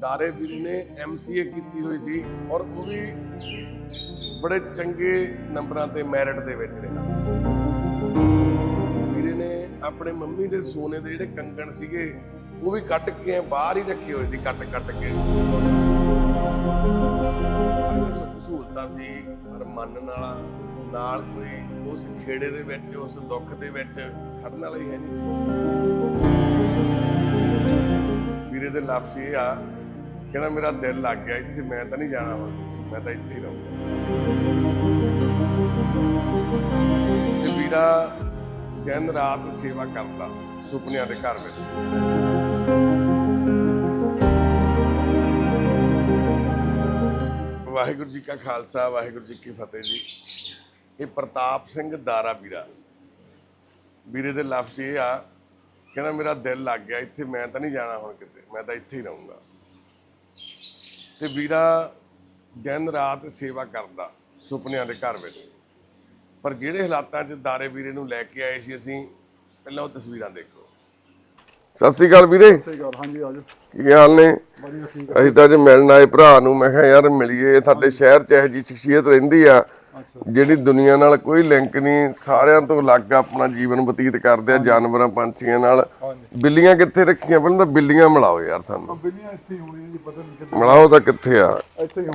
ਦਾਰੇ ਵੀਰ ਨੇ ਐਮਸੀਏ ਕੀਤੀ ਹੋਈ ਸੀ ਔਰ ਉਹ ਵੀ ਬੜੇ ਚੰਗੇ ਨੰਬਰਾਂ ਤੇ ਮੈਰਿਟ ਦੇ ਵਿੱਚ ਰਿਹਾ। ਵੀਰੇ ਨੇ ਆਪਣੇ ਮੰਮੀ ਦੇ ਸੋਨੇ ਦੇ ਜਿਹੜੇ ਕੰਗਣ ਸੀਗੇ, ਉਹ ਵੀ ਕੱਟ ਕੇ ਬਾਹਰ ਹੀ ਰੱਖੇ ਹੋਏ ਸੀ, ਕੱਟ ਕੱਟ ਕੇ। ਸਹੂਲਤਾਂ ਸੀ, ਪਰ ਮੰਨਣ ਵਾਲਾ ਨਾਲ ਕੋਈ ਉਸ ਖੇੜੇ ਦੇ ਵਿੱਚ, ਉਸ ਦੁੱਖ ਦੇ ਵਿੱਚ ਖੜਨ ਵਾਲਾ ਹੀ ਹੈ ਨਹੀਂ ਸੀ। ਵੀਰੇ ਦੇ ਲਫ਼ਜ਼ ਇਹ ਆ ਕਹਿੰਦਾ ਮੇਰਾ ਦਿਲ ਲੱਗ ਗਿਆ, ਇੱਥੇ ਮੈਂ ਤਾਂ ਨਹੀਂ ਜਾਣਾ ਹੁਣ ਮੈਂ ਤਾਂ ਇੱਥੇ ਹੀ ਰਹੂੰਗਾ। ਤੇ ਵੀਰਾ ਦਿਨ ਰਾਤ ਸੇਵਾ ਕਰਦਾ ਸੁਪਨਿਆਂ ਦੇ ਘਰ ਵਿੱਚ। ਵਾਹਿਗੁਰੂ ਜੀ ਕਾ ਖਾਲਸਾ, ਵਾਹਿਗੁਰੂ ਜੀ ਕੀ ਫਤਿਹ ਜੀ। ਇਹ ਪ੍ਰਤਾਪ ਸਿੰਘ ਦਾਰਾ ਵੀਰਾ। ਵੀਰੇ ਦੇ ਲਫ਼ਜ਼ ਇਹ ਆ ਕਹਿੰਦਾ ਮੇਰਾ ਦਿਲ ਲੱਗ ਗਿਆ, ਇੱਥੇ ਮੈਂ ਤਾਂ ਨਹੀਂ ਜਾਣਾ ਹੁਣ ਕਿਤੇ, ਮੈਂ ਤਾਂ ਇੱਥੇ ਹੀ ਰਹੂੰਗਾ। ਤੇ ਵੀਰਾ ਦਿਨ ਰਾਤ ਸੇਵਾ ਕਰਦਾ ਸੁਪਨਿਆਂ ਦੇ ਘਰ ਵਿੱਚ। ਪਰ ਜਿਹੜੇ ਹਾਲਾਤਾਂ 'ਚ ਦਾਰੇ ਵੀਰੇ ਨੂੰ ਲੈ ਕੇ ਆਏ ਸੀ ਅਸੀਂ ਪਹਿਲਾਂ ਉਹ ਤਸਵੀਰਾਂ ਦੇਖੋ। ਸਤਿ ਸ੍ਰੀ ਅਕਾਲ ਵੀਰੇ। ਸਹੀ ਗੱਲ ਹਾਂਜੀ ਆਜੋ। ਕੀ ਹਾਲ ਨੇ? ਵਧੀਆ ਠੀਕ ਅਸੀਂ ਤਾਂ ਅੱਜ ਮਿਲਣ ਆਏ ਭਰਾ ਨੂੰ ਮੈਂ ਕਿਹਾ ਯਾਰ ਮਿਲੀਏ ਸਾਡੇ ਸ਼ਹਿਰ 'ਚ ਇਹੋ ਜਿਹੀ ਸ਼ਖਸੀਅਤ ਰਹਿੰਦੀ ਆ। ਜਿਹੜੀ ਦੁਨੀਆ ਨਾਲ ਕੋਈ ਲਿੰਕ ਨਹੀਂ ਸਾਰਿਆਂ ਤੋਂ ਅਲੱਗ ਆਪਣਾ ਜੀਵਨ ਬਤੀਤ ਕਰਦੇ ਆ ਜਾਨਵਰਾਂ ਪੰਛੀਆਂ ਨਾਲ। ਬਿੱਲੀਆਂ ਕਿੱਥੇ ਰੱਖੀਆਂ? ਪਹਿਲਾਂ ਤਾਂ ਬਿੱਲੀਆਂ ਮਿਲਾਓ ਯਾਰ ਸਾਨੂੰ। ਬਿੱਲੀਆਂ ਇੱਥੇ ਹੀ ਹੋਣੀਆਂ ਜੀ ਪਤਾ ਨਹੀਂ ਕਿੱਥੇ। ਮਿਲਾਓ ਤਾਂ ਕਿੱਥੇ ਆ?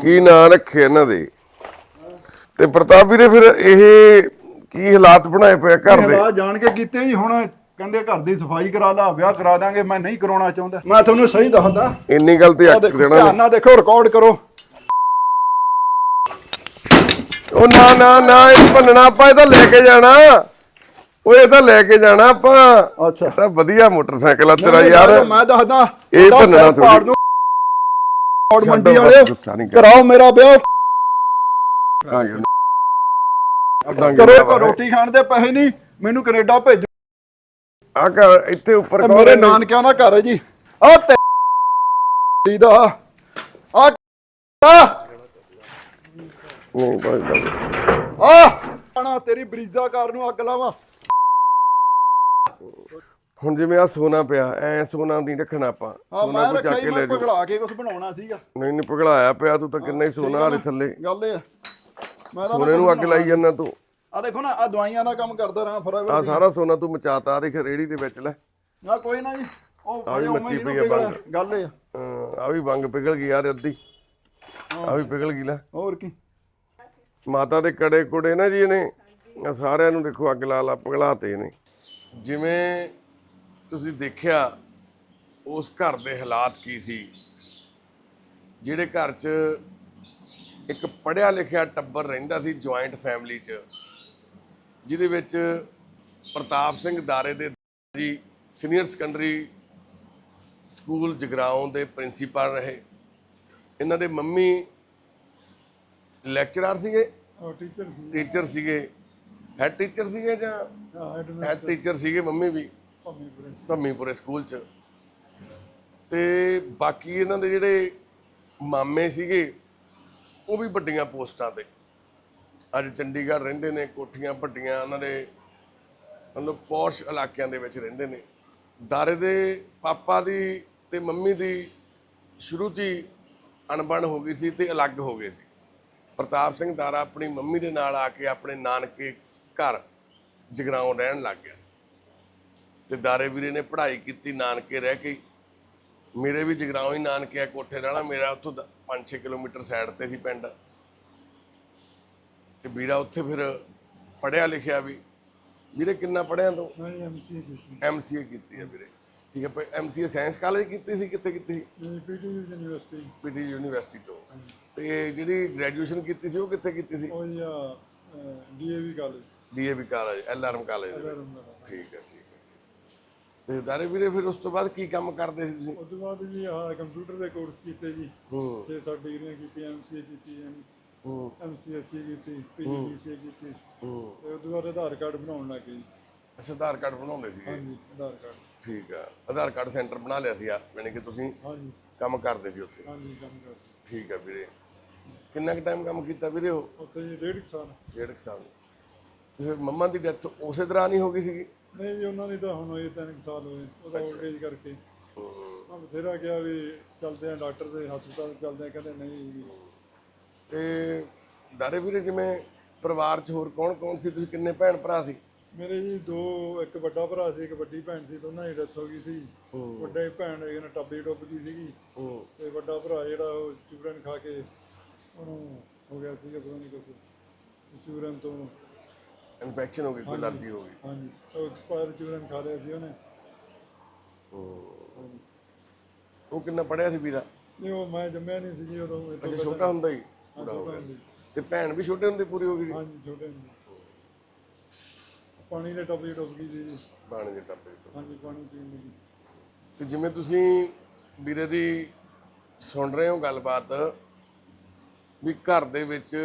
ਕੀ ਨਾਂ ਰੱਖੇ ਇਹਨਾਂ ਦੇ? ਤੇ ਪ੍ਰਤਾਪ ਵੀਰੇ ਫਿਰ ਇਹ ਕੀ ਹਾਲਾਤ ਬਣਾਏ ਪਏ ਘਰ ਦੇ? ਹਾਲਾਤ ਜਾਣ ਕੇ ਕੀਤੇ ਜੀ ਹੁਣ ਕਹਿੰਦੇ ਘਰ ਦੀ ਸਫ਼ਾਈ ਕਰਾ ਲਾ ਵਿਆਹ ਕਰਾ ਦਾਂਗੇ ਮੈਂ ਨਹੀਂ ਕਰਾਉਣਾ ਚਾਹੁੰਦਾ। ਮੈਂ ਤੁਹਾਨੂੰ ਸਹੀ ਦੱਸਦਾ। ਇੰਨੀ ਗੱਲ ਤੇ ਅੱਕ ਦੇਣਾ ਨਾਲ ਦੇਖੋ ਰਿਕਾਰਡ ਕਰੋ। ਉਹ ਨਾ ਨਾ ਨਾ ਇਹ ਭੰਨਣਾ ਆਪਾਂ ਇਹ ਤਾਂ ਲੈ ਕੇ ਜਾਣਾ। ਉਹ ਇਹ ਤਾਂ ਲੈ ਕੇ ਜਾਣਾ ਆਪਾਂ। ਅੱਛਾ। ਤਾਂ ਵਧੀਆ ਮੋਟਰਸਾਈਕਲ ਆ ਤੇਰਾ ਯਾਰ। ਮੈਂ- ਦੱਸਦਾ ਇਹ ਭੰਨਣਾ। ਦੂੰ। ਔਰ ਮੰਡੀ ਵਾਲੇ ਕਰਾਓ ਮੇਰਾ ਵਿਆਹ। ਕਰੋ ਕਰੋ ਕੋ ਰੋਟੀ ਖਾਣ ਦੇ ਪੈਸੇ ਨਹੀਂ ਮੈਨੂੰ ਕੈਨੇਡਾ ਭੇਜੋ। ਆ ਘਰ ਇੱਥੇ ਉੱਪਰ ਮੇਰੇ? ਨਾਨਕਿਆਂ ਦਾ ਘਰ ਹੈ ਜੀ। ਆ ਤੇ ਦਾ ਆ ਨਹੀਂ ਭਾਈ ਆ! ਆਣਾ ਤੇਰੀ ਬਰੀਜ਼ਾ ਕਾਰ ਨੂੰ ਅੱਗ ਲਾਵਾਂ। ਹੁਣ ਜਿਵੇਂ ਆ ਸੋਨਾ ਪਿਆ ਐ ਸੋਨਾ ਨਹੀਂ ਰੱਖਣਾ ਆਪਾਂ। ਸੋਨਾ ਮੈਂ ਕੋ ਰੱਖਿਆ ਚੱਕ ਜੀ ਕੇ ਲੈ ਮੈਂ ਜਾਓ ਪਗਲਾ ਕੇ ਕੁਝ ਬਣਾਉਣਾ ਸੀਗਾ। ਨਹੀਂ ਨਹੀਂ ਪਗਲਾਇਆ ਪਿਆ ਤੂੰ ਤਾਂ ਕਿੰਨਾ ਹੀ ਸੋਨਾ ਹਾਲੇ ਥੱਲੇ। ਗੱਲ ਇਹ ਆ। ਮੈਂ ਤਾਂ ਸੋਨੇ ਨੂੰ ਅੱਗ ਲਾਈ ਜਾਂਦਾ ਤੂੰ। ਆ ਦੇਖੋ ਨਾ ਆ ਦਵਾਈਆਂ ਦਾ ਕੰਮ ਕਰਦਾ ਰਹਾ ਆ ਸਾਰਾ ਸੋਨਾ ਤੂੰ ਮਚਾਤਾ ਦੇਖ ਰੇੜੀ ਦੇ ਵਿੱਚ ਲੈ। ਆ ਕੋਈ ਨਾ ਜੀ। ਉਹ ਆ ਵੀ ਉਵੇਂ ਮੱਚੀ ਹੀ ਪਈ ਨਾ ਆ ਪਿਘਲਿਆ। ਗੱਲ ਇਹ ਆ। ਆ ਵੀ ਬੰਗ ਪਿਘਲ ਗਈ ਯਾਰ ਅੱਧੀ। ਆ ਵੀ ਪਿਘਲ ਗਈ ਲੈ। ਹੋਰ ਕੀ? ਮਾਤਾ ਦੇ ਕੜੇ ਕੁੜੇ ਨਾ ਜੀ ਇਹਨੇ ਸਾਰਿਆਂ ਨੂੰ ਦੇਖੋ ਅੱਗ ਲਾ ਲਾ ਪਗਲਾਤੇ ਨੇ ਜਿਵੇਂ ਤੁਸੀਂ ਦੇਖਿਆ, ਉਸ ਘਰ ਦੇ ਹਾਲਾਤ ਕੀ ਸੀ? ਜਿਹੜੇ ਘਰ 'ਚ ਇੱਕ ਪੜਿਆ ਲਿਖਿਆ ਟੱਬਰ ਰਹਿੰਦਾ ਸੀ ਜੁਆਇੰਟ ਫੈਮਿਲੀ 'ਚ, ਜਿਹਦੇ ਵਿੱਚ ਪ੍ਰਤਾਪ ਸਿੰਘ ਦਾਰੇ ਦੇ ਜੀ ਸੀਨੀਅਰ ਸੈਕੰਡਰੀ ਸਕੂਲ ਜਗਰਾਉਂ ਦੇ ਪ੍ਰਿੰਸੀਪਲ ਰਹੇ। ਇਹਨਾਂ ਦੇ ਮੰਮੀ ਲੈਕਚਰਰ ਸੀਗੇ? ਟੀਚਰ ਸੀ ਟੀਚਰ ਸੀਗੇ। ਹੈਡ ਟੀਚਰ ਸੀਗੇ ਜਾਂ ਹੈਡ ਟੀਚਰ ਸੀਗੇ ਮੰਮੀ ਵੀ? ਧੰਮੀਪੁਰੇ ਸਕੂਲ ਚ। ਤੇ ਬਾਕੀ ਇਹਨਾਂ ਦੇ ਜਿਹੜੇ ਮਾਮੇ ਸੀਗੇ ਉਹ ਵੀ ਵੱਡੀਆਂ ਪੋਸਟਾਂ ਤੇ। ਅੱਜ ਚੰਡੀਗੜ੍ਹ ਰਹਿੰਦੇ ਨੇ ਕੋਠੀਆਂ ਵੱਡੀਆਂ ਉਹਨਾਂ ਦੇ ਮਤਲਬ ਪੌਸ਼ ਇਲਾਕਿਆਂ ਦੇ ਵਿੱਚ ਰਹਿੰਦੇ ਨੇ। ਦਾਰੇ ਦੇ ਪਾਪਾ ਦੀ ਤੇ ਮੰਮੀ ਦੀ ਸ਼ੁਰੂ ਹੀ ਅਣਬਣ ਹੋ ਗਈ ਸੀ ਤੇ ਅਲੱਗ ਹੋ ਗਏ ਸੀ। ਪ੍ਰਤਾਪ ਸਿੰਘ ਦਾਰਾ ਆਪਣੀ ਮੰਮੀ ਦੇ ਨਾਲ ਆ ਕੇ ਆਪਣੇ ਨਾਨਕੇ ਘਰ ਜਗਰਾਉਂ ਰਹਿਣ ਲੱਗ ਗਿਆ ਤੇ ਦਾਰੇ ਵੀਰੇ ਨੇ ਪੜ੍ਹਾਈ ਕੀਤੀ ਨਾਨਕੇ ਰਹਿ ਕੇ। ਮੇਰੇ ਵੀ ਜਗਰਾਉਂ ਹੀ ਨਾਨਕੇ ਆ ਕੋਠੇ ਰਹਿਣਾ ਮੇਰਾ ਉੱਥੋਂ 5-6 ਕਿਲੋਮੀਟਰ ਸਾਈਡ ਤੇ ਸੀ ਪਿੰਡ। ਤੇ ਵੀਰਾ ਉੱਥੇ ਫਿਰ ਪੜਿਆ ਲਿਖਿਆ ਵੀ। ਵੀਰੇ ਕਿੰਨਾ ਪੜਿਆ ਤੂੰ? ਨਹੀਂ ਐਮਸੀ ਕੀਤੀ। ਐਮਸੀਏ ਕੀਤੀ ਹੈ ਵੀਰੇ। ਠੀਕ ਹੈ ਐਮਸੀਏ ਸਾਇੰਸ ਕਾਲਜ ਕੀਤੀ ਸੀ ਕਿੱਥੇ ਕੀਤੀ ਸੀ? PT university. ਪੀਟੀ ਯੂਨੀਵਰਸਿਟੀ ਤੋਂ। ਤੇ ਜਿਹੜੀ ਗ੍ਰੈਜੂਏਸ਼ਨ ਕੀਤੀ ਸੀ ਉਹ ਕਿੱਥੇ ਕੀਤੀ ਸੀ? ਉਹ ਜਾਂ DAV college DAV college LRM college ਠੀਕ ਹੈ ਠੀਕ ਹੈ ਤੇ ਦਾਰੇ ਵੀਰੇ ਫਿਰ ਉਸ ਤੋਂ ਬਾਅਦ ਕੀ ਕੰਮ ਕਰਦੇ ਸੀ ਤੁਸੀਂ? ਉਸ ਤੋਂ ਬਾਅਦ ਜੀ ਆਹ ਕੰਪਿਊਟਰ ਦੇ ਕੋਰਸ ਕੀਤੇ ਜੀ। ਹੂੰ। 6-7 ਡਿਗਰੀਆਂ ਕੀਤੀ ਐਮਸੀਏ ਕੀਤੀ ਹੂੰ। ਐਮਸੀਐਸਸੀ ਕੀਤੀ ਪੀਜੀਡੀਸੀਏ ਕੀਤੀ। ਹੂੰ। ਤੇ ਉਸ ਤੋਂ ਬਾਅਦ ਆਧਾਰ ਕਾਰਡ ਬਣਾਉਣ ਲੱਗ ਜੀ। ਅੱਛਾ ਆਧਾਰ ਕਾਰਡ ਬਣਾਉਂਦੇ ਸੀਗੇ। ਹਾਂਜੀ ਆਧਾਰ ਕਾਰਡ। ਠੀਕ ਆ। ਆਧਾਰ ਕਾਰਡ ਸੈਂਟਰ ਬਣਾ ਲਿਆ ਸੀ ਆ ਯਾਨੀ ਕਿ ਤੁਸੀਂ ਹਾਂਜੀ। ਕੰਮ ਕਰਦੇ ਸੀ ਉੱਥੇ। ਹਾਂਜੀ ਕੰਮ ਕਰ ਠੀਕ ਆ ਵੀਰੇ। ਕਿੰਨਾ ਕੁ ਟਾਈਮ ਕੰਮ ਕੀਤਾ ਵੀਰੇ ਉਹ? ਉੱਥੇ ਜੀ ਡੇਢ ਕੁ ਸਾਲ। ਡੇਢ ਕੁ ਸਾਲ। ਤੇ ਫਿਰ ਮੰਮਾ ਦੀ ਡੈਥ ਉਸੇ ਦੌਰਾਨ ਹੀ ਹੋ ਗਈ ਸੀਗੀ? ਨਹੀਂ ਜੀ ਉਹਨਾਂ ਦੀ ਤਾਂ ਹੁਣ ਹੋਏ ਤਿੰਨ ਕੁ ਸਾਲ ਹੋਏ ਉਹਦਾ ਓਲਡ ਏਜ ਕਰਕੇ। ਮੈਂ ਬਥੇਰਾ ਕਿਹਾ ਵੀ ਚੱਲਦੇ ਆ ਡਾਕਟਰ ਦੇ ਹਸਪਤਾਲ ਚੱਲਦੇ ਆ ਕਹਿੰਦੇ ਨਹੀਂ ਤੇ ਦਾਰੇ ਵੀਰੇ ਜਿਵੇਂ ਪਰਿਵਾਰ 'ਚ ਹੋਰ ਕੌਣ ਕੌਣ ਸੀ? ਤੁਸੀਂ ਕਿੰਨੇ ਭੈਣ ਭਰਾ ਸੀ? ਮੇਰੇ ਜੀ ਦੋ ਇੱਕ ਵੱਡਾ ਭਰਾ ਸੀ ਇੱਕ ਵੱਡੀ ਭੈਣ ਸੀ ਦੋਨਾਂ ਦੀ ਡੈਥ ਹੋ ਗਈ ਸੀ। ਵੱਡੇ ਭੈਣ ਇਹਨਾਂ ਟੱਬੀ ਟੁੱਬਦੀ ਸੀਗੀ। ਤੇ ਵੱਡਾ ਭਰਾ ਜਿਹੜਾ ਉਹ ਚੂਰਨ ਖਾ ਕੇ ਉਹਨੂੰ ਹੋ ਗਿਆ ਸੀਗਾ ਪਤਾ ਨਹੀਂ ਕੁਛ। ਚੂਰਨ ਤੋਂ ਇਨਫੈਕਸ਼ਨ ਹੋ ਗਈ ਕੋਈ ਅਲਰਜੀ ਹੋ ਗਈ। ਹਾਂਜੀ। ਉਹ ਐਕਸਪਾਇਰ ਚੂਰਨ ਖਾ ਲਿਆ ਸੀ ਉਹਨੇ। ਉਹ ਕਿੰਨਾ ਪੜਿਆ ਸੀ ਵੀਰਾ? ਨਹੀਂ ਉਹ ਮੈਂ ਜੰਮਿਆ ਨਹੀਂ ਸੀ ਜੀ ਉਦੋਂ। ਅੱਛਾ ਛੋਟਾ ਹੁੰਦਾ ਹੀ ਤੇ ਭੈਣ ਵੀ ਛੋਟੇ ਹੁੰਦੇ ਪੂਰੀ ਹੋ ਗਈ? ਹਾਂਜੀ ਛੋਟੇ ਹੁੰਦੇ। ਪਾਣੀ ਦੇ ਟੱਬੀ ਡੁੱਬ ਗਈ ਸੀ ਜੀ। ਬਾਣੇ ਦੇ ਟੱਪੇ ਤੋਂ ਹਾਂਜੀ ਪਾਣੀ ਪੀਣ ਲੱਗੀ ਤੇ ਜਿਵੇਂ ਤੁਸੀਂ ਵੀਰੇ ਦੀ ਸੁਣ ਰਹੇ ਹੋ ਗੱਲਬਾਤ ਵੀ ਘਰ ਦੇ ਵਿੱਚ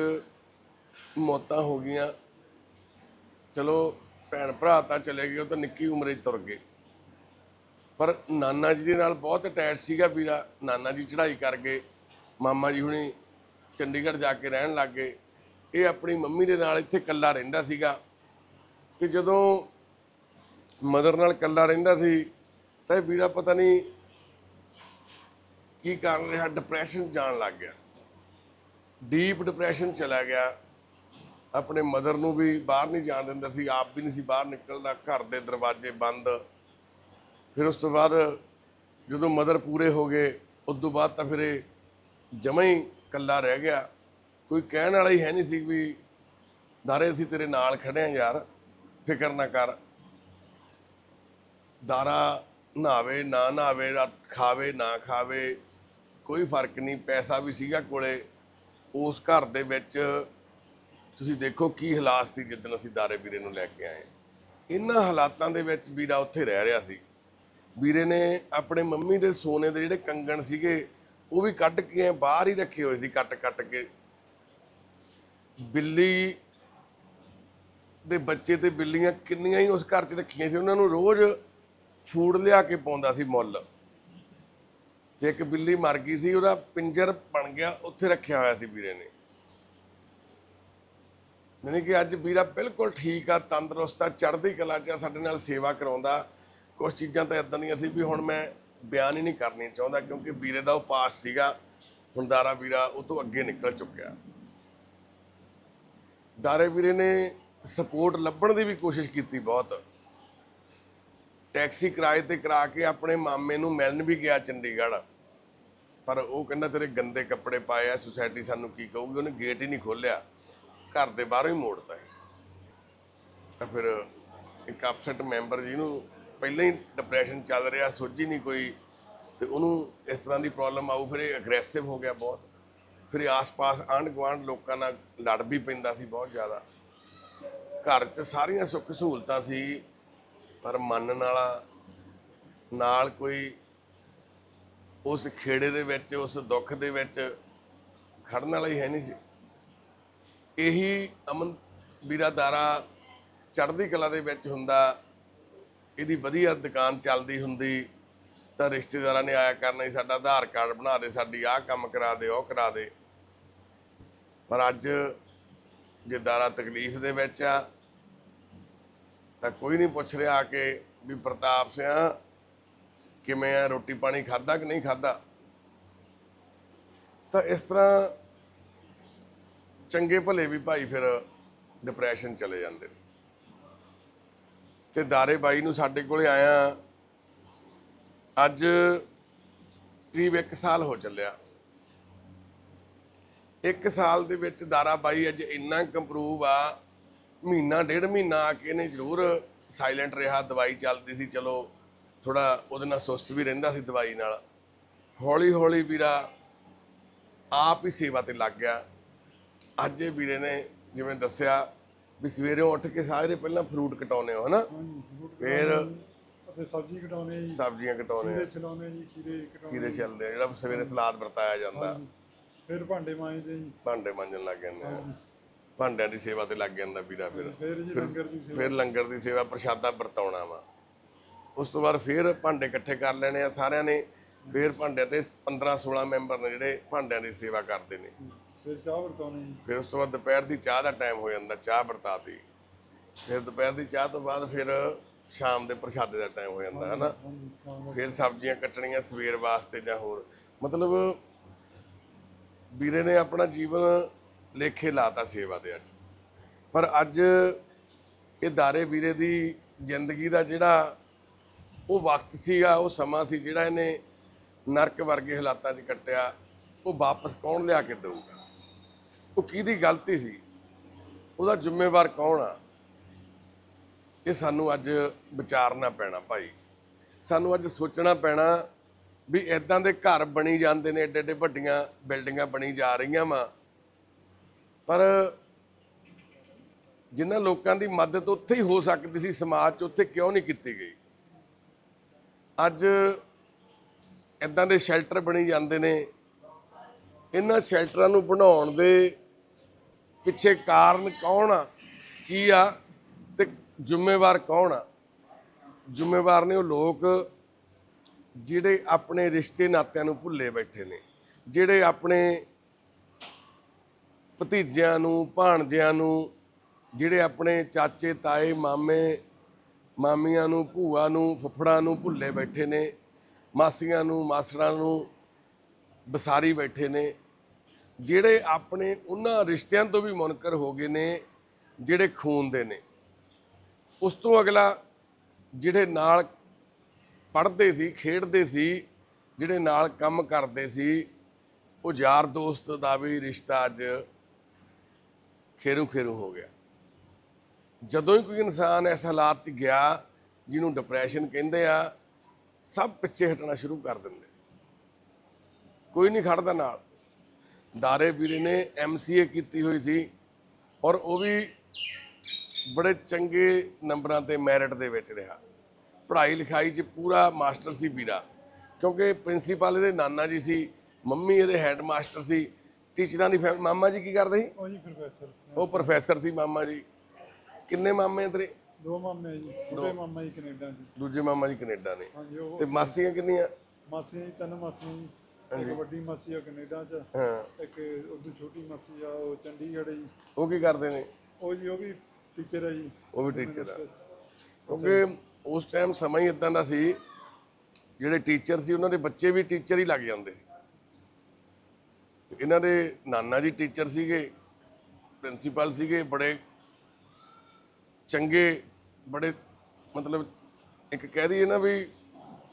ਮੌਤਾਂ ਹੋ ਗਈਆਂ। ਚਲੋ ਭੈਣ ਭਰਾ ਤਾਂ ਚਲੇ ਗਏ ਉਹ ਤਾਂ ਨਿੱਕੀ ਉਮਰੇ 'ਚ ਤੁਰ ਗਏ। ਪਰ ਨਾਨਾ ਜੀ ਦੇ ਨਾਲ ਬਹੁਤ ਅਟੈਚ ਸੀਗਾ ਵੀਰਾ। ਨਾਨਾ ਜੀ ਚੜ੍ਹਾਈ ਕਰ ਗਏ। ਮਾਮਾ ਜੀ ਹੁਣੀ ਚੰਡੀਗੜ੍ਹ ਜਾ ਕੇ ਰਹਿਣ ਲੱਗ ਗਏ। ਇਹ ਆਪਣੀ ਮੰਮੀ ਦੇ ਨਾਲ ਇੱਥੇ ਇਕੱਲਾ ਰਹਿੰਦਾ ਸੀਗਾ। ਤੇ ਜਦੋਂ ਮਦਰ ਨਾਲ ਇਕੱਲਾ ਰਹਿੰਦਾ ਸੀ, ਤਾਂ ਇਹ ਵੀਰਾ ਪਤਾ ਨਹੀਂ ਕੀ ਕਾਰਨ ਰਿਹਾ ਡਿਪਰੈਸ਼ਨ ਜਾਣ ਲੱਗ ਗਿਆ। ਡੀਪ ਡਿਪਰੈਸ਼ਨ ਚਲਾ ਗਿਆ। ਆਪਣੇ ਮਦਰ ਨੂੰ ਵੀ ਬਾਹਰ ਨਹੀਂ ਜਾਣ ਦਿੰਦਾ ਸੀ, ਆਪ ਵੀ ਨਹੀਂ ਸੀ ਬਾਹਰ ਨਿਕਲਦਾ, ਘਰ ਦੇ ਦਰਵਾਜ਼ੇ ਬੰਦ। ਫਿਰ ਉਸ ਤੋਂ ਬਾਅਦ ਜਦੋਂ ਮਦਰ ਪੂਰੇ ਹੋ ਗਏ, ਉਸ ਤੋਂ ਬਾਅਦ ਤਾਂ ਫਿਰ ਇਹ ਜਮਾਂ ਹੀ ਇਕੱਲਾ ਰਹਿ ਗਿਆ। ਕੋਈ ਕਹਿਣ ਵਾਲਾ ਹੀ ਹੈ ਨਹੀਂ ਸੀ ਵੀ ਦਾਰੇ ਅਸੀਂ ਤੇਰੇ ਨਾਲ ਖੜੇ ਆ ਯਾਰ। ਫਿਕਰ ਨਾ ਕਰ। ਦਾਰਾ ਨਹਾਵੇ, ਨਾ ਨਹਾਵੇ ਖਾਵੇ, ਨਾ ਖਾਵੇ, ਕੋਈ ਫ਼ਰਕ ਨਹੀਂ, ਪੈਸਾ ਵੀ ਸੀਗਾ ਕੋਲੇ। ਉਸ ਘਰ ਦੇ ਵਿੱਚ ਤੁਸੀਂ ਦੇਖੋ ਕੀ ਹਾਲਾਤ ਸੀ ਜਿੱਦਣ ਅਸੀਂ ਦਾਰੇ ਵੀਰੇ ਨੂੰ ਲੈ ਕੇ ਆਏ। ਇਹਨਾਂ ਹਾਲਾਤਾਂ ਦੇ ਵਿੱਚ ਵੀਰਾ ਉੱਥੇ ਰਹਿ ਰਿਹਾ ਸੀ। ਵੀਰੇ ਨੇ ਆਪਣੇ ਮੰਮੀ ਦੇ ਸੋਨੇ ਦੇ ਜਿਹੜੇ ਕੰਗਣ ਸੀਗੇ, ਉਹ ਵੀ ਕੱਢ ਕੇ ਬਾਹਰ ਹੀ ਰੱਖੇ ਹੋਏ ਸੀ ਕੱਟ ਕੱਟ ਕੇ। ਬਿੱਲੀ ਦੇ ਬੱਚੇ ਤੇ ਬਿੱਲੀਆਂ ਕਿੰਨੀਆਂ ਹੀ ਉਸ ਘਰ 'ਚ ਰੱਖੀਆਂ ਸੀ ਉਹਨਾਂ ਨੂੰ ਰੋਜ਼ ਫੂਡ ਲਿਆ ਕੇ ਪਾਉਂਦਾ ਸੀ ਮੁੱਲ। ਤੇ ਇੱਕ ਬਿੱਲੀ ਮਰ ਗਈ ਸੀ ਉਹਦਾ ਪਿੰਜਰ ਬਣ ਗਿਆ ਉੱਥੇ ਰੱਖਿਆ ਹੋਇਆ ਸੀ ਵੀਰੇ ਨੇ। ਯਾਨੀ ਕਿ ਅੱਜ ਵੀਰਾ ਬਿਲਕੁਲ ਠੀਕ ਆ ਤੰਦਰੁਸਤ ਆ ਚੜ੍ਹਦੀ ਕਲਾ 'ਚ ਆ, ਸਾਡੇ ਨਾਲ ਸੇਵਾ ਕਰਾਉਂਦਾ। ਕੁਝ ਚੀਜ਼ਾਂ ਤਾਂ ਇਦਾਂ ਦੀਆਂ ਸੀ ਵੀ ਹੁਣ ਮੈਂ ਬਿਆਨ ਹੀ ਨਹੀਂ ਕਰਨੀ ਚਾਹੁੰਦਾ ਕਿਉਂਕਿ ਵੀਰੇ ਦਾ ਉਹ ਪਾਸ ਸੀਗਾ ਹੁਣ ਦਾਰਾ ਵੀਰਾ ਉਹ ਤੋਂ ਅੱਗੇ ਨਿਕਲ ਚੁੱਕਿਆ। ਦਾਰੇ ਵੀਰੇ ਨੇ ਸਪੋਰਟ ਲੱਭਣ ਦੀ ਵੀ ਕੋਸ਼ਿਸ਼ ਕੀਤੀ ਬਹੁਤ। ਟੈਕਸੀ ਕਿਰਾਏ ਤੇ ਕਰਾ ਕੇ ਆਪਣੇ ਮਾਮੇ ਨੂੰ ਮਿਲਣ ਵੀ ਗਿਆ ਚੰਡੀਗੜ੍ਹ। ਪਰ ਉਹ ਕਹਿੰਦਾ, ਤੇਰੇ ਗੰਦੇ ਕੱਪੜੇ ਪਾਏ ਆ, ਸੁਸਾਇਟੀ ਸਾਨੂੰ ਕੀ ਕਹੂਗੀ? ਉਹਨੇ ਗੇਟ ਹੀ ਨਹੀਂ ਖੋਲਿਆ ਘਰ ਦੇ ਬਾਹਰੋਂ ਹੀ ਮੋੜਤਾ ਤਾਂ ਫਿਰ ਇੱਕ ਅਪਸੈਟ ਮੈਂਬਰ ਜਿਹਨੂੰ ਪਹਿਲਾਂ ਹੀ ਡਿਪਰੈਸ਼ਨ ਚੱਲ ਰਿਹਾ, ਸੋਝੀ ਨਹੀਂ ਕੋਈ। ਤੇ ਉਹਨੂੰ ਇਸ ਤਰ੍ਹਾਂ ਦੀ ਪ੍ਰੋਬਲਮ ਆਊ, ਫਿਰ ਇਹ ਅਗਰੈਸਿਵ ਹੋ ਗਿਆ ਬਹੁਤ। ਫਿਰ ਆਸ-ਪਾਸ ਆਂਢ ਗੁਆਂਢ ਲੋਕਾਂ ਨਾਲ ਲੜ ਵੀ ਪੈਂਦਾ ਸੀ ਬਹੁਤ ਜ਼ਿਆਦਾ। ਘਰ 'ਚ ਸਾਰੀਆਂ ਸੁੱਖ ਸਹੂਲਤਾਂ ਸੀ, ਪਰ ਮੰਨਣ ਵਾਲਾ ਨਾਲ ਕੋਈ ਉਸ ਖੇੜੇ ਦੇ ਵਿੱਚ, ਉਸ ਦੁੱਖ ਦੇ ਵਿੱਚ ਖੜਨ ਵਾਲਾ ਹੀ ਹੈ ਨਹੀਂ ਸੀ। ਇਹੀ ਅਮਨ ਵੀਰਾ ਦਾਰਾ ਚੜ੍ਹਦੀ ਕਲਾ ਦੇ ਵਿੱਚ ਹੁੰਦਾ, ਇਹਦੀ ਵਧੀਆ ਦੁਕਾਨ ਚੱਲਦੀ ਹੁੰਦੀ, ਤਾਂ ਰਿਸ਼ਤੇਦਾਰਾਂ ਨੇ ਆਇਆ ਕਰਨਾ ਸੀ ਸਾਡਾ ਆਧਾਰ ਕਾਰਡ ਬਣਾ ਦੇ, ਸਾਡੀ ਆਹ ਕੰਮ ਕਰਾ ਦੇ, ਉਹ ਕਰਾ ਦੇ। ਪਰ ਅੱਜ ਜੇ ਦਾਰਾ ਤਕਲੀਫ ਦੇ ਵਿੱਚ ਆ ਤਾਂ ਕੋਈ ਨਹੀਂ ਪੁੱਛ ਰਿਹਾ ਆ ਕੇ ਵੀ ਪ੍ਰਤਾਪ ਸਿਆ ਕਿਵੇਂ ਆ, ਰੋਟੀ ਪਾਣੀ ਖਾਦਾ ਕਿ ਨਹੀਂ ਖਾਦਾ ਤਾਂ ਇਸ ਤਰ੍ਹਾਂ ਚੰਗੇ ਭਲੇ ਵੀ ਭਾਈ ਫਿਰ ਡਿਪਰੈਸ਼ਨ ਚਲੇ ਜਾਂਦੇ ਨੇ। ਤੇ ਦਾਰੇ ਬਾਈ ਨੂੰ ਸਾਡੇ ਕੋਲੇ ਆਇਆ, ਅੱਜ ਕਰੀਬ 1 ਸਾਲ ਹੋ ਚੱਲਿਆ। ਇੱਕ ਸਾਲ ਦੇ ਵਿੱਚ ਦਾਰਾ ਬਾਈ ਅੱਜ ਇੰਨਾ ਕੰਪਰੂਵ ਆ ਮਹੀਨਾ ਡੇਢ ਮਹੀਨਾ ਆ ਕੇ ਇਹਨੇ ਜ਼ਰੂਰ ਸਾਇਲੈਂਟ ਰਿਹਾ ਦਵਾਈ ਚੱਲਦੀ ਸੀ ਚਲੋ ਥੋੜਾ ਉਹਦੇ ਨਾਲ ਸੁਸਤ ਵੀ ਰਹਿੰਦਾ ਸੀ ਦਵਾਈ ਨਾਲ। ਹੌਲੀ ਹੌਲੀ ਵੀਰਾ ਆਪ ਹੀ ਸੇਵਾ ਤੇ ਲੱਗ ਗਿਆ। ਅੱਜ ਇਹ ਵੀਰੇ ਨੇ ਜਿਵੇਂ ਦੱਸਿਆ ਵੀ ਸਵੇਰੇ ਉੱਠ ਕੇ ਸਾਰੇ ਪਹਿਲਾਂ ਫਰੂਟ ਕਟਾਉਨੇ ਹੋ ਹਨਾ? ਫਿਰ ਅਤੇ ਸਬਜ਼ੀ ਕਟਾਉਣੇ ਜੀ। ਸਬਜ਼ੀਆਂ ਕਟਾਉਨੇ ਖੀਰੇ ਚਲਾਉਣੇ ਜੀ ਖੀਰੇ ਕਟਾਉਣੇ ਖੀਰੇ ਚੱਲਦੇ ਆ ਜਿਹੜਾ ਸਵੇਰੇ ਸਲਾਦ ਵਰਤਾਇਆ ਜਾਂਦਾ। ਫਿਰ ਭਾਂਡੇ ਮਾਂਜਦੇ ਜੀ। ਭਾਂਡੇ ਮਾਂਜਣ ਲੱਗ ਜਾਂਦੇ ਆ। ਭਾਂਡਿਆਂ ਦੀ ਸੇਵਾ ਤੇ ਲੱਗ ਜਾਂਦਾ ਵੀਰਾ ਫਿਰ। ਫਿਰ ਜੀ ਲੰਗਰ ਦੀ ਸੇਵਾ। ਫਿਰ ਲੰਗਰ ਦੀ ਸੇਵਾ ਪ੍ਰਸ਼ਾਦਾ ਵਰਤਾਉਣਾ ਵਾ। ਉਸ ਤੋਂ ਬਾਅਦ ਫਿਰ ਭਾਂਡੇ ਇਕੱਠੇ ਕਰ ਲੈਣੇ ਆ ਸਾਰਿਆਂ ਨੇ ਫਿਰ ਭਾਂਡਿਆਂ ਤੇ 15 16 ਮੈਂਬਰ ਨੇ ਜਿਹੜੇ ਭਾਂਡਿਆਂ ਦੀ ਸੇਵਾ ਕਰਦੇ ਨੇ। ਫਿਰ ਚਾਹ ਵਰਤਾਉਣੇ ਫਿਰ ਉਸ ਤੋਂ ਬਾਅਦ ਦੁਪਹਿਰ ਦੀ ਚਾਹ ਦਾ ਟਾਈਮ ਹੋ ਜਾਂਦਾ ਚਾਹ ਵਰਤਾਤੀ ਫਿਰ ਦੁਪਹਿਰ ਦੀ ਚਾਹ ਤੋਂ ਬਾਅਦ ਫਿਰ ਸ਼ਾਮ ਦੇ ਪ੍ਰਸ਼ਾਦੇ ਦਾ ਟਾਈਮ ਹੋ ਜਾਂਦਾ ਹੈ ਨੂੰ ਫਿਰ ਸਬਜ਼ੀਆਂ ਕੱਟਣੀਆਂ ਸਵੇਰ ਵਾਸਤੇ ਜਾਂ ਹੋਰ। ਮਤਲਬ ਵੀਰੇ ਨੇ ਆਪਣਾ ਜੀਵਨ ਲੇਖੇ ਲਾਤਾ ਸੇਵਾ ਦੇ ਅੱਜ ਪਰ ਅੱਜ ਇਹ ਦਾਰੇ ਵੀਰੇ ਦੀ ਜ਼ਿੰਦਗੀ ਦਾ ਜਿਹੜਾ ਉਹ ਵਕਤ ਸੀਗਾ, ਉਹ ਸਮਾਂ ਸੀ ਜਿਹੜਾ ਇਹਨੇ ਨਰਕ ਵਰਗੇ ਹਾਲਾਤਾਂ 'ਚ ਕੱਟਿਆ, ਉਹ ਵਾਪਸ ਕੌਣ ਲਿਆ ਕੇ ਦੇਊਗਾ? ਉਹ ਕਿਹਦੀ ਗਲਤੀ ਸੀ? ਉਹਦਾ ਜ਼ਿੰਮੇਵਾਰ ਕੌਣ ਆ? ਇਹ ਸਾਨੂੰ ਅੱਜ ਵਿਚਾਰਨਾ ਪੈਣਾ ਭਾਈ। ਸਾਨੂੰ ਅੱਜ ਸੋਚਣਾ ਪੈਣਾ ਵੀ ਇਦਾਂ ਦੇ ਘਰ ਬਣੀ ਜਾਂਦੇ ਨੇ ਏਡੇ ਏਡੇ ਵੱਡੀਆਂ ਬਿਲਡਿੰਗਾਂ ਬਣੀ ਜਾ ਰਹੀਆਂ ਵਾ। ਪਰ ਜਿਨ੍ਹਾਂ ਲੋਕਾਂ ਦੀ ਮਦਦ ਉੱਥੇ ਹੀ ਹੋ ਸਕਦੀ ਸੀ ਸਮਾਜ 'ਚ, ਉੱਥੇ ਕਿਉਂ ਨਹੀਂ ਕੀਤੀ ਗਈ? ਅੱਜ ਇਦਾਂ ਦੇ ਸ਼ੈਲਟਰ ਬਣੀ ਜਾਂਦੇ ਨੇ। ਇਹਨਾਂ ਸ਼ੈਲਟਰਾਂ ਨੂੰ ਬਣਾਉਣ ਦੇ ਪਿੱਛੇ ਕਾਰਨ ਕੌਣ ਆ? ਕੀ ਆ? ਤੇ ਜ਼ਿੰਮੇਵਾਰ ਕੌਣ ਆ? ਜ਼ਿੰਮੇਵਾਰ ਨੇ ਉਹ ਲੋਕ ਜਿਹੜੇ ਆਪਣੇ ਰਿਸ਼ਤੇ ਨਾਤਿਆਂ ਨੂੰ ਭੁੱਲੇ ਬੈਠੇ ਨੇ, ਜਿਹੜੇ ਆਪਣੇ ਭਤੀਜਿਆਂ ਨੂੰ, ਭਾਣਜਿਆਂ ਨੂੰ, ਜਿਹੜੇ ਆਪਣੇ ਚਾਚੇ, ਤਾਏ, ਮਾਮੇ, ਮਾਮੀਆਂ ਨੂੰ, ਭੂਆ ਨੂੰ, ਫੁੱਫੜਾਂ ਨੂੰ ਭੁੱਲੇ ਬੈਠੇ ਨੇ, ਮਾਸੀਆਂ ਨੂੰ ਮਾਸੜਾਂ ਨੂੰ ਬਸਾਰੀ ਬੈਠੇ ਨੇ, ਜਿਹੜੇ ਆਪਣੇ ਉਹਨਾਂ ਰਿਸ਼ਤਿਆਂ ਤੋਂ ਵੀ ਮੁਨਕਰ ਹੋ ਗਏ ਨੇ, ਜਿਹੜੇ ਖੂਨ ਦੇ ਨੇ। ਉਸ ਤੋਂ ਅਗਲਾ ਜਿਹੜੇ ਨਾਲ ਪੜ੍ਹਦੇ ਸੀ, ਖੇਡਦੇ ਸੀ, ਜਿਹੜੇ ਨਾਲ ਕੰਮ ਕਰਦੇ ਸੀ, ਉਹ ਯਾਰ ਦੋਸਤ ਦਾ ਵੀ ਰਿਸ਼ਤਾ ਅੱਜ ਖੇਰੂ ਖੇਰੂ ਹੋ ਗਿਆ। ਜਦੋਂ ਹੀ ਕੋਈ ਇਨਸਾਨ ਇਸ ਹਾਲਾਤ 'ਚ ਗਿਆ, ਜਿਹਨੂੰ ਡਿਪਰੈਸ਼ਨ ਕਹਿੰਦੇ ਆ, ਸਭ ਪਿੱਛੇ ਹਟਣਾ ਸ਼ੁਰੂ ਕਰ ਦਿੰਦੇ। ਕੋਈ ਨਹੀਂ ਖੜਦਾ ਨਾਲ। ਦਾਰੇ ਵੀਰੇ ਨੇ ਐਮਸੀਏ ਕੀਤੀ ਹੋਈ ਸੀ ਔਰ ਉਹ ਵੀ ਬੜੇ ਚੰਗੇ ਨੰਬਰਾਂ ਤੇ ਮੈਰਿਟ ਦੇ ਵਿੱਚ ਰਿਹਾ। ਪੜ੍ਹਾਈ ਲਿਖਾਈ 'ਚ ਪੂਰਾ ਮਾਸਟਰ ਸੀ ਵੀਰਾ। ਕਿਉਂਕਿ ਪ੍ਰਿੰਸੀਪਲ ਇਹਦੇ ਨਾਨਾ ਜੀ ਸੀ, ਮੰਮੀ ਇਹਦੇ ਹੈੱਡ ਮਾਸਟਰ ਸੀ ਟੀਚਰਾਂ ਦੀ ਫੈਮਿਲੀ ਮਾਮਾ ਜੀ ਕੀ ਕਰਦੇ ਸੀ? ਉਹ ਜੀ ਪ੍ਰੋਫੈਸਰ ਉਹ ਪ੍ਰੋਫੈਸਰ ਸੀ ਮਾਮਾ ਜੀ। ਕਿੰਨੇ ਮਾਮੇ ਆ ਤੇਰੇ? ਦੋ ਮਾਮੇ ਜੀ। ਛੋਟੇ ਮਾਮਾ ਜੀ ਕੈਨੇਡਾ ਜੀ ਦੂਜੇ ਮਾਮਾ ਜੀ ਕੈਨੇਡਾ ਨੇ ਹਾਂਜੀ ਉਹ ਤੇ ਮਾਸੀਆਂ ਕਿੰਨੀਆਂ? ਮਾਸੀਆਂ ਜੀ ਤਿੰਨ ਮਾਸੀਆਂ ਜੀ। ਇੱਕ ਵੱਡੀ ਮਾਸੀ ਆ ਕੈਨੇਡਾ 'ਚ। ਹਾਂ। ਇੱਕ ਉਦੋਂ ਛੋਟੀ ਮਾਸੀ ਆ ਉਹ ਚੰਡੀਗੜ੍ਹ ਜੀ। ਉਹ ਕੀ ਕਰਦੇ ਨੇ? ਉਹ ਜੀ ਉਹ ਵੀ ਟੀਚਰ ਹੈ ਜੀ। ਉਹ ਵੀ ਟੀਚਰ ਆ। ਕਿਉਂਕਿ ਉਸ ਟਾਈਮ ਸਮਾਂ ਹੀ ਇਦਾਂ ਦਾ ਸੀ ਜਿਹੜੇ ਟੀਚਰ ਸੀ ਉਹਨਾਂ ਦੇ ਬੱਚੇ ਵੀ ਟੀਚਰ ਹੀ ਲੱਗ ਜਾਂਦੇ। ਇਹਨਾਂ ਦੇ ਨਾਨਾ ਜੀ ਟੀਚਰ ਸੀਗੇ ਪ੍ਰਿੰਸੀਪਲ ਸੀਗੇ, ਬੜੇ ਚੰਗੇ, ਬੜੇ ਮਤਲਬ ਇੱਕ ਕਹਿ ਦਈਏ ਨਾ ਵੀ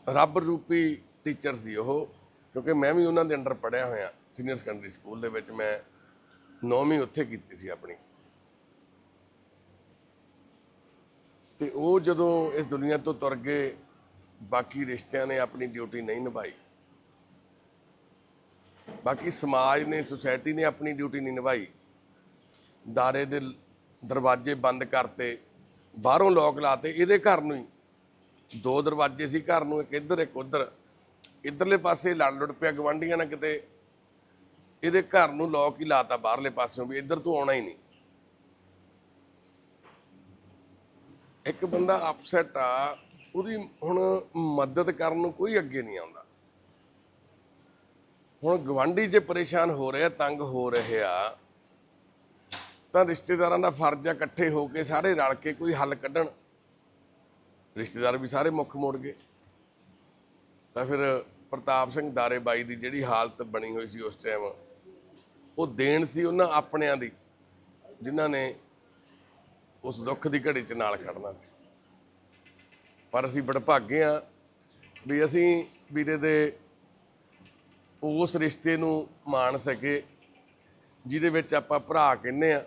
ਰੱਬ ਰੂਪੀ ਟੀਚਰ ਸੀ ਉਹ, ਕਿਉਂਕਿ ਮੈਂ ਵੀ ਉਹਨਾਂ ਦੇ ਅੰਡਰ ਪੜਿਆ ਹੋਇਆ ਸੀਨੀਅਰ ਸੈਕੰਡਰੀ ਸਕੂਲ ਦੇ ਵਿੱਚ ਮੈਂ ਨੌਵੀਂ ਉੱਥੇ ਕੀਤੀ ਸੀ ਆਪਣੀ। ਤੇ ਉਹ ਜਦੋਂ ਇਸ ਦੁਨੀਆ ਤੋਂ ਤੁਰ ਗਏ, ਬਾਕੀ ਰਿਸ਼ਤਿਆਂ ਨੇ ਆਪਣੀ ਡਿਊਟੀ ਨਹੀਂ ਨਿਭਾਈ। ਬਾਕੀ ਸਮਾਜ ਨੇ ਸੁਸਾਇਟੀ ਨੇ ਆਪਣੀ ਡਿਊਟੀ ਨਹੀਂ ਨਿਭਾਈ। ਦਾਰੇ ਦੇ ਦਰਵਾਜ਼ੇ ਬੰਦ ਕਰਤੇ, ਬਾਹਰੋਂ ਲੋਕ ਲਾਤੇ, ਇਹਦੇ ਘਰ ਨੂੰ ਹੀ। ਦੋ ਦਰਵਾਜ਼ੇ ਸੀ ਘਰ ਨੂੰ, ਇੱਕ ਇੱਧਰ, ਇੱਕ ਉੱਧਰ। ਇੱਧਰਲੇ ਪਾਸੇ ਲੜ ਲੁੜ ਪਿਆ, ਗਵਾਂਢੀਆਂ ਨਾਲ ਕਿਤੇ ਇਹਦੇ ਘਰ ਨੂੰ ਲੋਕ ਹੀ ਲਾਤਾ ਬਾਹਰਲੇ ਪਾਸਿਓਂ ਵੀ, ਇੱਧਰ ਤੂੰ ਆਉਣਾ ਹੀ ਨਹੀਂ। ਇੱਕ ਬੰਦਾ ਅਪਸੈਟ ਆ, ਉਹਦੀ ਹੁਣ ਮਦਦ ਕਰਨ ਨੂੰ ਕੋਈ ਅੱਗੇ ਨਹੀਂ ਆਉਂਦਾ। ਹੁਣ ਗਵਾਂਢੀ ਜੇ ਪਰੇਸ਼ਾਨ ਹੋ ਰਹੇ ਆ ਤੰਗ ਹੋ ਰਹੇ ਆ, ਤਾਂ ਰਿਸ਼ਤੇਦਾਰਾਂ ਦਾ ਫਰਜ਼ ਆ ਇਕੱਠੇ ਹੋ ਕੇ ਸਾਰੇ ਰਲ ਕੇ ਕੋਈ ਹੱਲ ਕੱਢਣ। ਰਿਸ਼ਤੇਦਾਰ ਵੀ ਸਾਰੇ ਮੁੱਖ ਮੋੜ ਗਏ। ਤਾਂ ਫਿਰ ਪ੍ਰਤਾਪ ਸਿੰਘ ਦਾਰੇ ਬਾਈ ਦੀ ਜਿਹੜੀ ਹਾਲਤ ਬਣੀ ਹੋਈ ਸੀ ਉਸ ਟਾਈਮ ਉਹ ਦੇਣ ਸੀ ਉਹਨਾਂ ਆਪਣਿਆਂ ਦੀ, ਜਿਨ੍ਹਾਂ ਨੇ ਉਸ ਦੁੱਖ ਦੀ ਘੜੀ 'ਚ ਨਾਲ ਖੜਨਾ ਸੀ। ਪਰ ਅਸੀਂ ਬੜਭਾਗੇ ਆ ਵੀ ਅਸੀਂ ਵੀਰੇ ਦੇ ਉਸ ਰਿਸ਼ਤੇ ਨੂੰ ਮਾਣ ਸਕੇ, ਜਿਹਦੇ ਵਿੱਚ ਆਪਾਂ ਭਰਾ ਕਹਿੰਦੇ ਆ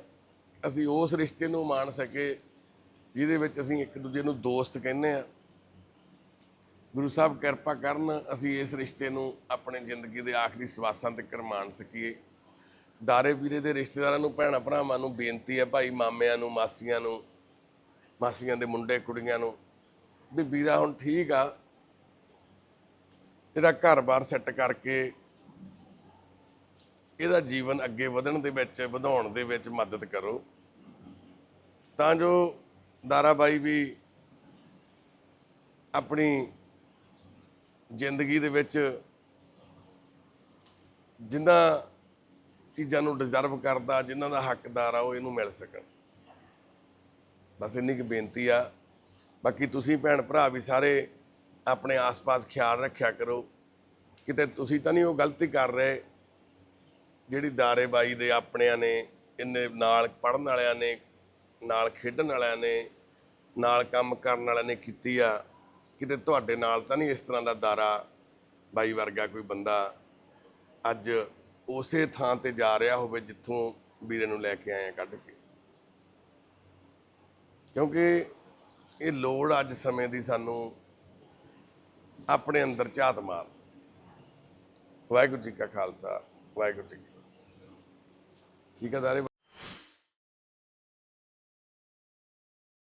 ਅਸੀਂ ਉਸ ਰਿਸ਼ਤੇ ਨੂੰ ਮਾਣ ਸਕੇ, ਜਿਹਦੇ ਵਿੱਚ ਅਸੀਂ ਇੱਕ ਦੂਜੇ ਨੂੰ ਦੋਸਤ ਕਹਿੰਦੇ ਆ ਗੁਰੂ ਸਾਹਿਬ ਕਿਰਪਾ ਕਰਨ ਅਸੀਂ ਇਸ ਰਿਸ਼ਤੇ ਨੂੰ ਆਪਣੇ ਜ਼ਿੰਦਗੀ ਦੇ ਆਖਰੀ ਸਵਾਸਾਂ ਤੱਕ ਮਾਣ ਸਕੀਏ। ਦਾਰੇ ਵੀਰੇ ਦੇ ਰਿਸ਼ਤੇਦਾਰਾਂ ਨੂੰ, ਭੈਣਾਂ ਭਰਾਵਾਂ ਨੂੰ ਬੇਨਤੀ ਹੈ ਭਾਈ, ਮਾਮਿਆਂ ਨੂੰ, ਮਾਸੀਆਂ ਨੂੰ, ਮਾਸੀਆਂ ਦੇ ਮੁੰਡੇ, ਕੁੜੀਆਂ ਨੂੰ, ਵੀ ਵੀਰਾ ਹੁਣ ਠੀਕ ਆ, ਇਹਦਾ ਘਰ-ਬਾਰ ਸੈੱਟ ਕਰਕੇ ਇਹਦਾ ਜੀਵਨ ਅੱਗੇ ਵਧਣ ਦੇ ਵਿੱਚ, ਵਧਾਉਣ ਦੇ ਵਿੱਚ ਮਦਦ ਕਰੋ। ਤਾਂ ਜੋ ਦਾਰਾ ਬਾਈ ਵੀ ਆਪਣੀ ਜ਼ਿੰਦਗੀ ਦੇ ਵਿੱਚ ਜਿਨ੍ਹਾਂ ਚੀਜ਼ਾਂ ਨੂੰ ਡਿਜ਼ਰਵ ਕਰਦਾ ਜਿਨ੍ਹਾਂ ਦਾ ਹੱਕਦਾਰ ਆ, ਉਹ ਇਹਨੂੰ ਮਿਲ ਸਕਣ। ਬਸ ਇੰਨੀ ਕੁ ਬੇਨਤੀ ਆ। ਬਾਕੀ ਤੁਸੀਂ ਭੈਣ ਭਰਾ ਵੀ ਸਾਰੇ ਆਪਣੇ ਆਸ-ਪਾਸ ਖਿਆਲ ਰੱਖਿਆ ਕਰੋ। ਕਿਤੇ ਤੁਸੀਂ ਤਾਂ ਨਹੀਂ ਉਹ ਗਲਤੀ ਕਰ ਰਹੇ। ਜਿਹੜੀ ਦਾਰੇਬਾਈ ਦੇ ਆਪਣਿਆਂ ਨੇ, ਇਹਨੇ ਨਾਲ ਪੜਨ ਵਾਲਿਆਂ ਨੇ, ਨਾਲ ਖੇਡਣ ਵਾਲਿਆਂ ਨੇ, ਨਾਲ ਕੰਮ ਕਰਨ ਵਾਲਿਆਂ ਨੇ ਕੀਤੀ ਆ, ਕਿਤੇ ਤੁਹਾਡੇ ਨਾਲ ਤਾਂ ਨਹੀਂ ਇਸ ਤਰ੍ਹਾਂ ਦਾ ਦਾਰਾ ਬਾਈ ਵਰਗਾ ਕੋਈ ਬੰਦਾ ਅੱਜ ਉਸੇ ਥਾਂ ਤੇ ਜਾ ਰਿਹਾ ਹੋਵੇ ਜਿੱਥੋਂ ਵੀਰੇ ਨੂੰ ਲੈ ਕੇ ਆਏ ਆ ਕੱਢ ਕੇ? ਕਿਉਂਕਿ ਇਹ ਲੋੜ ਅੱਜ ਸਮੇਂ ਦੀ ਸਾਨੂੰ ਆਪਣੇ ਅੰਦਰ ਝਾਤ ਮਾਰ। ਵਾਹਿਗੁਰੂ ਜੀ ਕਾ ਖਾਲਸਾ, ਵਾਹਿਗੁਰੂ ਜੀ ਕੀ ਠੀਕ ਹੈ ਦਾਰੇ